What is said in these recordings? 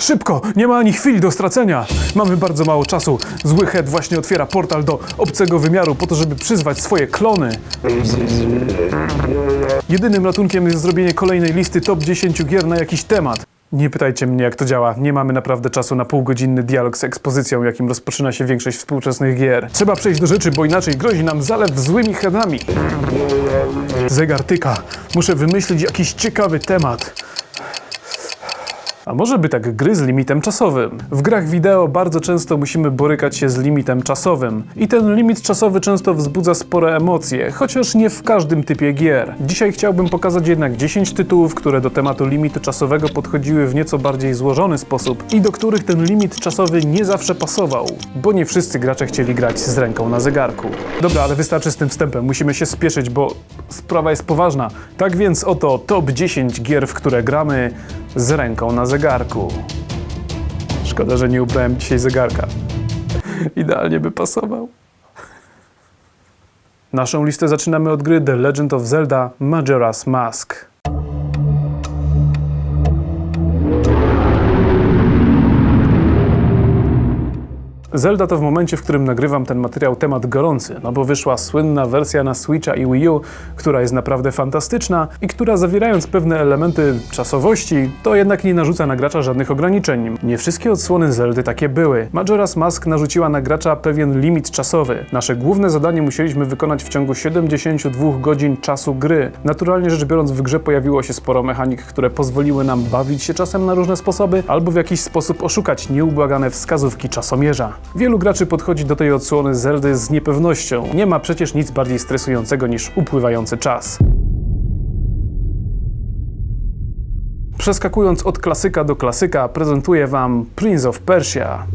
Szybko, nie ma ani chwili do stracenia. Mamy bardzo mało czasu. Zły head właśnie otwiera portal do obcego wymiaru po to, żeby przyzwać swoje klony. Jedynym ratunkiem jest zrobienie kolejnej listy top 10 gier na jakiś temat. Nie pytajcie mnie, jak to działa. Nie mamy naprawdę czasu na półgodzinny dialog z ekspozycją, jakim rozpoczyna się większość współczesnych gier. Trzeba przejść do rzeczy, bo inaczej grozi nam zalew złymi headami. Zegar tyka. Muszę wymyślić jakiś ciekawy temat. A może by tak gry z limitem czasowym? W grach wideo bardzo często musimy borykać się z limitem czasowym. I ten limit czasowy często wzbudza spore emocje, chociaż nie w każdym typie gier. Dzisiaj chciałbym pokazać jednak 10 tytułów, które do tematu limitu czasowego podchodziły w nieco bardziej złożony sposób i do których ten limit czasowy nie zawsze pasował, bo nie wszyscy gracze chcieli grać z ręką na zegarku. Dobra, ale wystarczy z tym wstępem, musimy się spieszyć, bo sprawa jest poważna. Tak więc oto top 10 gier, w które gramy z ręką na zegarku. Szkoda, że nie ubrałem dzisiaj zegarka. Idealnie by pasował. Naszą listę zaczynamy od gry The Legend of Zelda Majora's Mask. Zelda to w momencie, w którym nagrywam ten materiał temat gorący, no bo wyszła słynna wersja na Switcha i Wii U, która jest naprawdę fantastyczna i która zawierając pewne elementy czasowości, to jednak nie narzuca na gracza żadnych ograniczeń. Nie wszystkie odsłony Zeldy takie były. Majora's Mask narzuciła na gracza pewien limit czasowy. Nasze główne zadanie musieliśmy wykonać w ciągu 72 godzin czasu gry. Naturalnie rzecz biorąc w grze pojawiło się sporo mechanik, które pozwoliły nam bawić się czasem na różne sposoby, albo w jakiś sposób oszukać nieubłagane wskazówki czasomierza. Wielu graczy podchodzi do tej odsłony Zeldy z niepewnością. Nie ma przecież nic bardziej stresującego niż upływający czas. Przeskakując od klasyka do klasyka, prezentuję Wam Prince of Persia.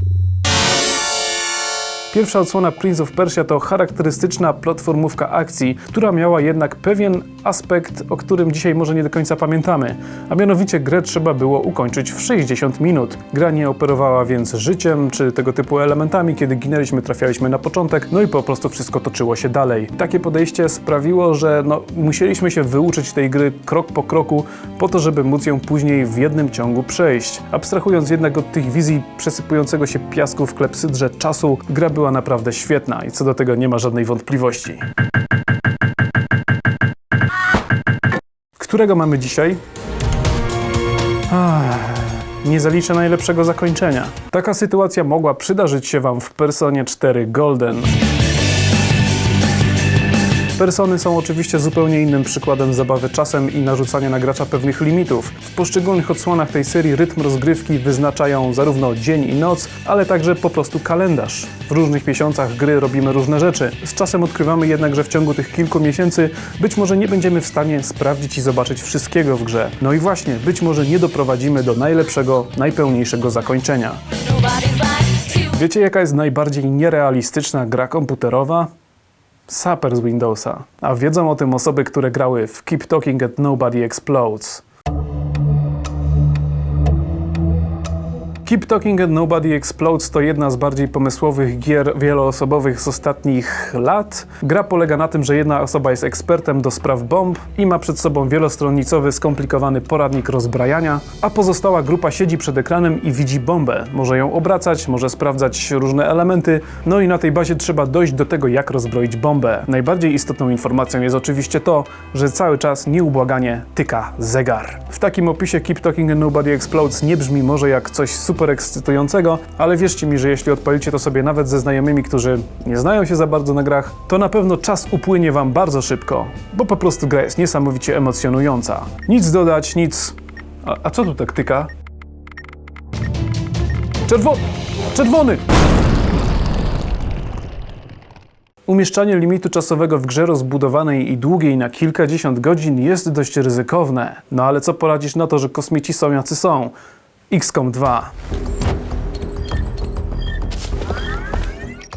Pierwsza odsłona Prince of Persia to charakterystyczna platformówka akcji, która miała jednak pewien aspekt, o którym dzisiaj może nie do końca pamiętamy, a mianowicie grę trzeba było ukończyć w 60 minut. Gra nie operowała więc życiem czy tego typu elementami, kiedy ginęliśmy, trafialiśmy na początek, no i po prostu wszystko toczyło się dalej. Takie podejście sprawiło, że no, musieliśmy się wyuczyć tej gry krok po kroku, po to, żeby móc ją później w jednym ciągu przejść. Abstrahując jednak od tych wizji przesypującego się piasku w klepsydrze czasu, gra była naprawdę świetna i co do tego nie ma żadnej wątpliwości. Którego mamy dzisiaj? Ach, nie zaliczę najlepszego zakończenia. Taka sytuacja mogła przydarzyć się Wam w Personie 4 Golden. Persony są oczywiście zupełnie innym przykładem zabawy czasem i narzucania na gracza pewnych limitów. W poszczególnych odsłonach tej serii rytm rozgrywki wyznaczają zarówno dzień i noc, ale także po prostu kalendarz. W różnych miesiącach gry robimy różne rzeczy. Z czasem odkrywamy jednak, że w ciągu tych kilku miesięcy być może nie będziemy w stanie sprawdzić i zobaczyć wszystkiego w grze. No i właśnie, być może nie doprowadzimy do najlepszego, najpełniejszego zakończenia. Wiecie jaka jest najbardziej nierealistyczna gra komputerowa? Sapper z Windowsa. A wiedzą o tym osoby, które grały w Keep Talking and Nobody Explodes. Keep Talking and Nobody Explodes to jedna z bardziej pomysłowych gier wieloosobowych z ostatnich lat. Gra polega na tym, że jedna osoba jest ekspertem do spraw bomb i ma przed sobą wielostronicowy, skomplikowany poradnik rozbrajania, a pozostała grupa siedzi przed ekranem i widzi bombę. Może ją obracać, może sprawdzać różne elementy, no i na tej bazie trzeba dojść do tego, jak rozbroić bombę. Najbardziej istotną informacją jest oczywiście to, że cały czas nieubłaganie tyka zegar. W takim opisie Keep Talking and Nobody Explodes nie brzmi może jak coś super ekscytującego, ale wierzcie mi, że jeśli odpalicie to sobie nawet ze znajomymi, którzy nie znają się za bardzo na grach, to na pewno czas upłynie wam bardzo szybko, bo po prostu gra jest niesamowicie emocjonująca. Nic dodać, nic... A, a co tu tak tyka? Czerwo... Czerwony! Umieszczanie limitu czasowego w grze rozbudowanej i długiej na kilkadziesiąt godzin jest dość ryzykowne. No ale co poradzisz na to, że kosmici są jacy są? XCOM 2.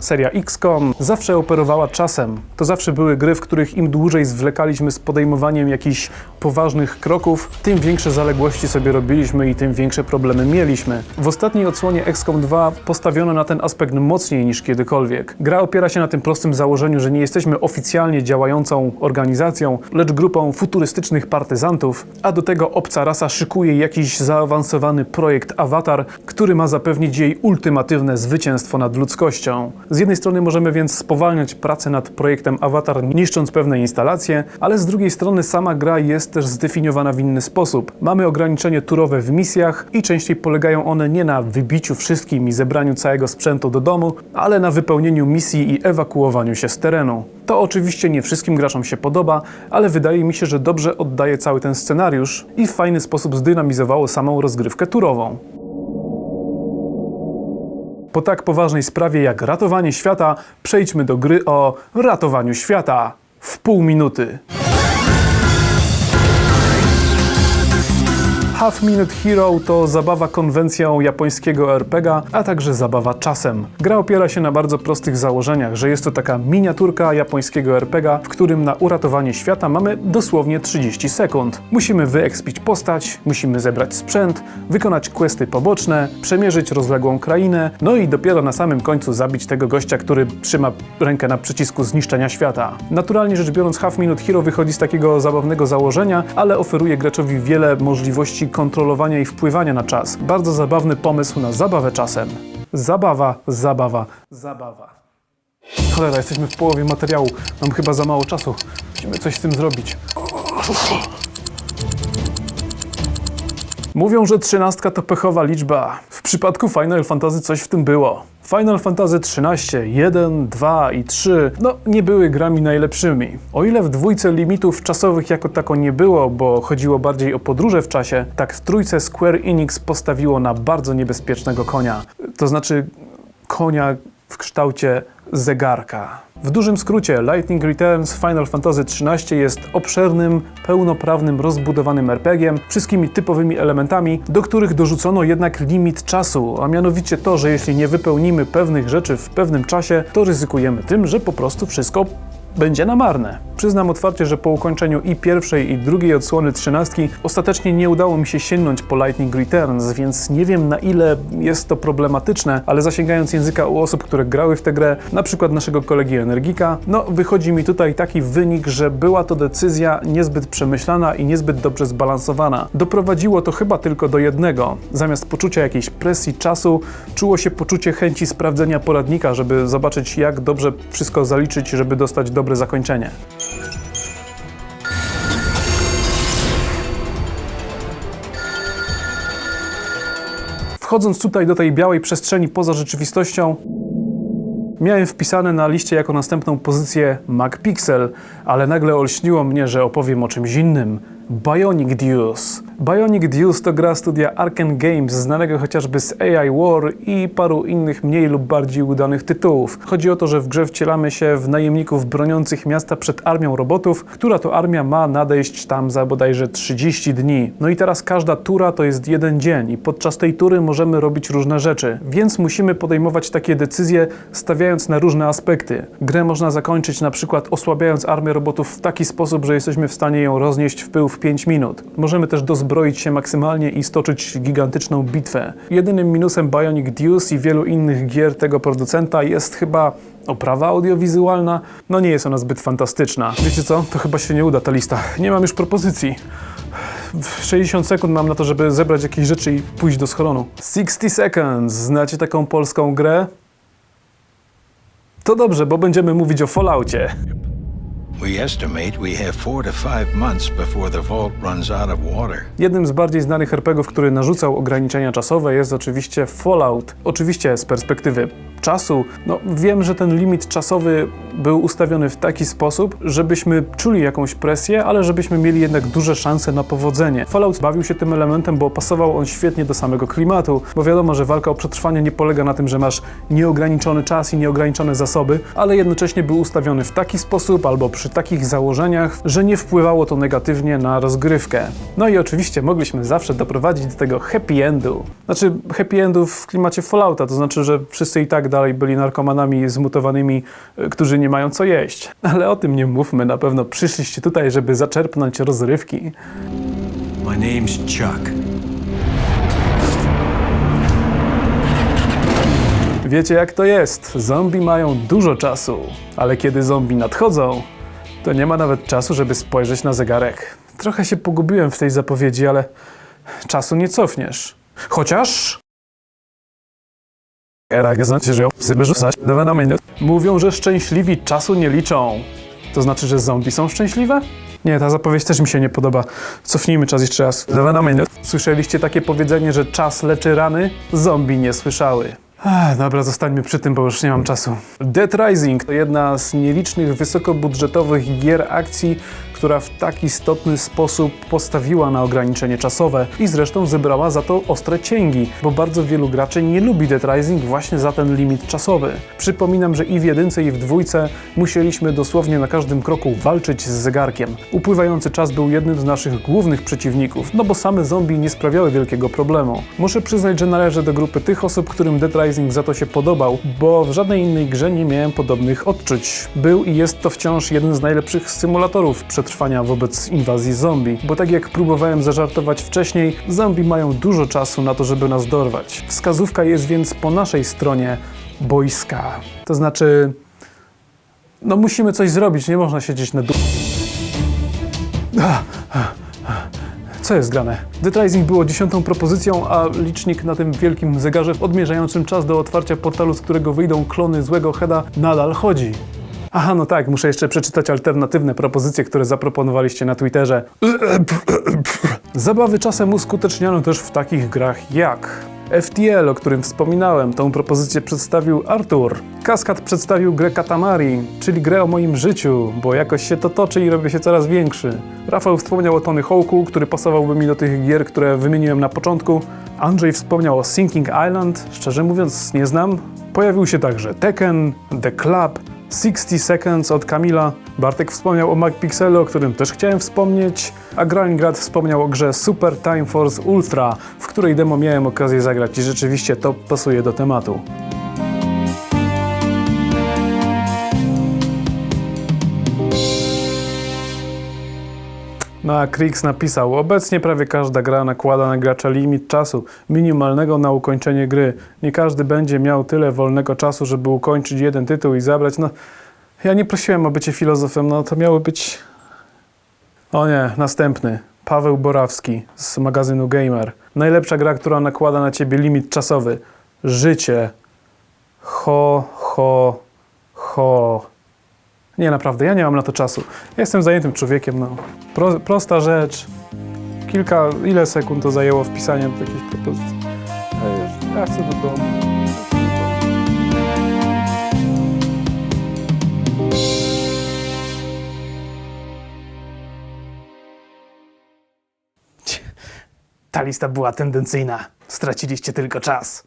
Seria XCOM zawsze operowała czasem. To zawsze były gry, w których im dłużej zwlekaliśmy z podejmowaniem jakichś poważnych kroków, tym większe zaległości sobie robiliśmy i tym większe problemy mieliśmy. W ostatniej odsłonie XCOM 2 postawiono na ten aspekt mocniej niż kiedykolwiek. Gra opiera się na tym prostym założeniu, że nie jesteśmy oficjalnie działającą organizacją, lecz grupą futurystycznych partyzantów, a do tego obca rasa szykuje jakiś zaawansowany projekt Avatar, który ma zapewnić jej ultimatywne zwycięstwo nad ludzkością. Z jednej strony możemy więc spowalniać pracę nad projektem Avatar, niszcząc pewne instalacje, ale z drugiej strony sama gra jest też zdefiniowana w inny sposób. Mamy ograniczenie turowe w misjach i częściej polegają one nie na wybiciu wszystkim i zebraniu całego sprzętu do domu, ale na wypełnieniu misji i ewakuowaniu się z terenu. To oczywiście nie wszystkim graczom się podoba, ale wydaje mi się, że dobrze oddaje cały ten scenariusz i w fajny sposób zdynamizowało samą rozgrywkę turową. Po tak poważnej sprawie jak ratowanie świata, przejdźmy do gry o ratowaniu świata w pół minuty. Half Minute Hero to zabawa konwencją japońskiego RPGa, a także zabawa czasem. Gra opiera się na bardzo prostych założeniach, że jest to taka miniaturka japońskiego RPGa, w którym na uratowanie świata mamy dosłownie 30 sekund. Musimy wyekspić postać, musimy zebrać sprzęt, wykonać questy poboczne, przemierzyć rozległą krainę, no i dopiero na samym końcu zabić tego gościa, który trzyma rękę na przycisku zniszczenia świata. Naturalnie rzecz biorąc, Half Minute Hero wychodzi z takiego zabawnego założenia, ale oferuje graczowi wiele możliwości kontrolowania i wpływania na czas. Bardzo zabawny pomysł na zabawę czasem. Zabawa, zabawa, zabawa. Cholera, jesteśmy w połowie materiału. Mam chyba za mało czasu. Musimy coś z tym zrobić. Mówią, że trzynastka to pechowa liczba. W przypadku Final Fantasy coś w tym było. Final Fantasy XIII, 1, 2 i 3 no nie były grami najlepszymi. O ile w dwójce limitów czasowych jako tako nie było, bo chodziło bardziej o podróże w czasie, tak w trójce Square Enix postawiło na bardzo niebezpiecznego konia. To znaczy konia w kształcie zegarka. W dużym skrócie, Lightning Returns Final Fantasy XIII jest obszernym, pełnoprawnym, rozbudowanym RPG, wszystkimi typowymi elementami, do których dorzucono jednak limit czasu, a mianowicie to, że jeśli nie wypełnimy pewnych rzeczy w pewnym czasie, to ryzykujemy tym, że po prostu wszystko będzie na marne. Przyznam otwarcie, że po ukończeniu i pierwszej, i drugiej odsłony trzynastki ostatecznie nie udało mi się sięgnąć po Lightning Returns, więc nie wiem na ile jest to problematyczne, ale zasięgając języka u osób, które grały w tę grę, na przykład naszego kolegi Energika, no wychodzi mi tutaj taki wynik, że była to decyzja niezbyt przemyślana i niezbyt dobrze zbalansowana. Doprowadziło to chyba tylko do jednego. Zamiast poczucia jakiejś presji czasu, czuło się poczucie chęci sprawdzenia poradnika, żeby zobaczyć jak dobrze wszystko zaliczyć, żeby dostać dobre zakończenie. Wchodząc tutaj do tej białej przestrzeni poza rzeczywistością, miałem wpisane na liście jako następną pozycję MacPixel, ale nagle olśniło mnie, że opowiem o czymś innym. Bionic Deuce. Bionic Deuce to gra studia Arkane Games, znanego chociażby z AI War i paru innych mniej lub bardziej udanych tytułów. Chodzi o to, że w grze wcielamy się w najemników broniących miasta przed armią robotów, która to armia ma nadejść tam za bodajże 30 dni. No i teraz każda tura to jest jeden dzień i podczas tej tury możemy robić różne rzeczy, więc musimy podejmować takie decyzje stawiając na różne aspekty. Grę można zakończyć na przykład osłabiając armię robotów w taki sposób, że jesteśmy w stanie ją roznieść w pył w 5 minut. Możemy też dozbroić się maksymalnie i stoczyć gigantyczną bitwę. Jedynym minusem Bionic Deuce i wielu innych gier tego producenta jest chyba oprawa audiowizualna. No nie jest ona zbyt fantastyczna. Wiecie co? To chyba się nie uda ta lista. Nie mam już propozycji. W 60 sekund mam na to, żeby zebrać jakieś rzeczy i pójść do schronu. 60 Seconds. Znacie taką polską grę? To dobrze, bo będziemy mówić o Falloutie. Jednym z bardziej znanych RPGów, który narzucał ograniczenia czasowe jest oczywiście Fallout. Oczywiście z perspektywy czasu, no wiem, że ten limit czasowy był ustawiony w taki sposób, żebyśmy czuli jakąś presję, ale żebyśmy mieli jednak duże szanse na powodzenie. Fallout bawił się tym elementem, bo pasował on świetnie do samego klimatu, bo wiadomo, że walka o przetrwanie nie polega na tym, że masz nieograniczony czas i nieograniczone zasoby, ale jednocześnie był ustawiony w taki sposób, albo przy przy takich założeniach, że nie wpływało to negatywnie na rozgrywkę. No i oczywiście mogliśmy zawsze doprowadzić do tego happy endu. Znaczy happy endu w klimacie Fallouta, to znaczy, że wszyscy i tak dalej byli narkomanami zmutowanymi, y, którzy nie mają co jeść. Ale o tym nie mówmy, na pewno przyszliście tutaj, żeby zaczerpnąć rozrywki. My name's Chuck. Wiecie jak to jest? Zombie mają dużo czasu, ale kiedy zombie nadchodzą, to nie ma nawet czasu, żeby spojrzeć na zegarek. Trochę się pogubiłem w tej zapowiedzi, ale czasu nie cofniesz. Chociaż. Mówią, że szczęśliwi czasu nie liczą. To znaczy, że zombie są szczęśliwe? Nie, ta zapowiedź też mi się nie podoba. Cofnijmy czas jeszcze raz. Słyszeliście takie powiedzenie, że czas leczy rany? Zombie nie słyszały. Ach, dobra, zostańmy przy tym, bo już nie mam czasu. Dead Rising to jedna z nielicznych wysokobudżetowych gier akcji, która w tak istotny sposób postawiła na ograniczenie czasowe i zresztą zebrała za to ostre cięgi, bo bardzo wielu graczy nie lubi Dead Rising właśnie za ten limit czasowy. Przypominam, że i w jedynce i w dwójce musieliśmy dosłownie na każdym kroku walczyć z zegarkiem. Upływający czas był jednym z naszych głównych przeciwników, no bo same zombie nie sprawiały wielkiego problemu. Muszę przyznać, że należę do grupy tych osób, którym Dead Rising za to się podobał, bo w żadnej innej grze nie miałem podobnych odczuć. Był i jest to wciąż jeden z najlepszych symulatorów przetrwania wobec inwazji zombie, bo tak jak próbowałem zażartować wcześniej, zombie mają dużo czasu na to, żeby nas dorwać. Wskazówka jest więc po naszej stronie boiska. To znaczy, no musimy coś zrobić, nie można siedzieć na dół. Co jest grane? Dead Rising było dziesiątą propozycją, a licznik na tym wielkim zegarze odmierzającym czas do otwarcia portalu, z którego wyjdą klony złego Heada, nadal chodzi. Aha, no tak, muszę jeszcze przeczytać alternatywne propozycje, które zaproponowaliście na Twitterze. Zabawy czasem uskuteczniano też w takich grach jak FTL, o którym wspominałem. Tą propozycję przedstawił Artur. Kaskad przedstawił grę Katamari, czyli grę o moim życiu, bo jakoś się to toczy i robi się coraz większy. Rafał wspomniał o Tony Hawku, który pasowałby mi do tych gier, które wymieniłem na początku. Andrzej wspomniał o Sinking Island, szczerze mówiąc nie znam. Pojawił się także Tekken, The Club, 60 Seconds od Kamila. Bartek wspomniał o MacPixelu, o którym też chciałem wspomnieć, a Gralingrad wspomniał o grze Super Time Force Ultra, w której demo miałem okazję zagrać i rzeczywiście to pasuje do tematu. No a Krix napisał, obecnie prawie każda gra nakłada na gracza limit czasu, minimalnego na ukończenie gry. Nie każdy będzie miał tyle wolnego czasu, żeby ukończyć jeden tytuł i zabrać. No, ja nie prosiłem o bycie filozofem, no to miało być... O nie, następny. Paweł Borawski z magazynu Gamer. Najlepsza gra, która nakłada na ciebie limit czasowy. Życie. Ho, ho, ho. Nie, naprawdę, ja nie mam na to czasu. Jestem zajętym człowiekiem, no. Pro, prosta rzecz. Kilka, ile sekund to zajęło wpisanie do jakiejś propozycji. Ja- Ja chcę do domu. Ta lista była tendencyjna. Straciliście tylko czas.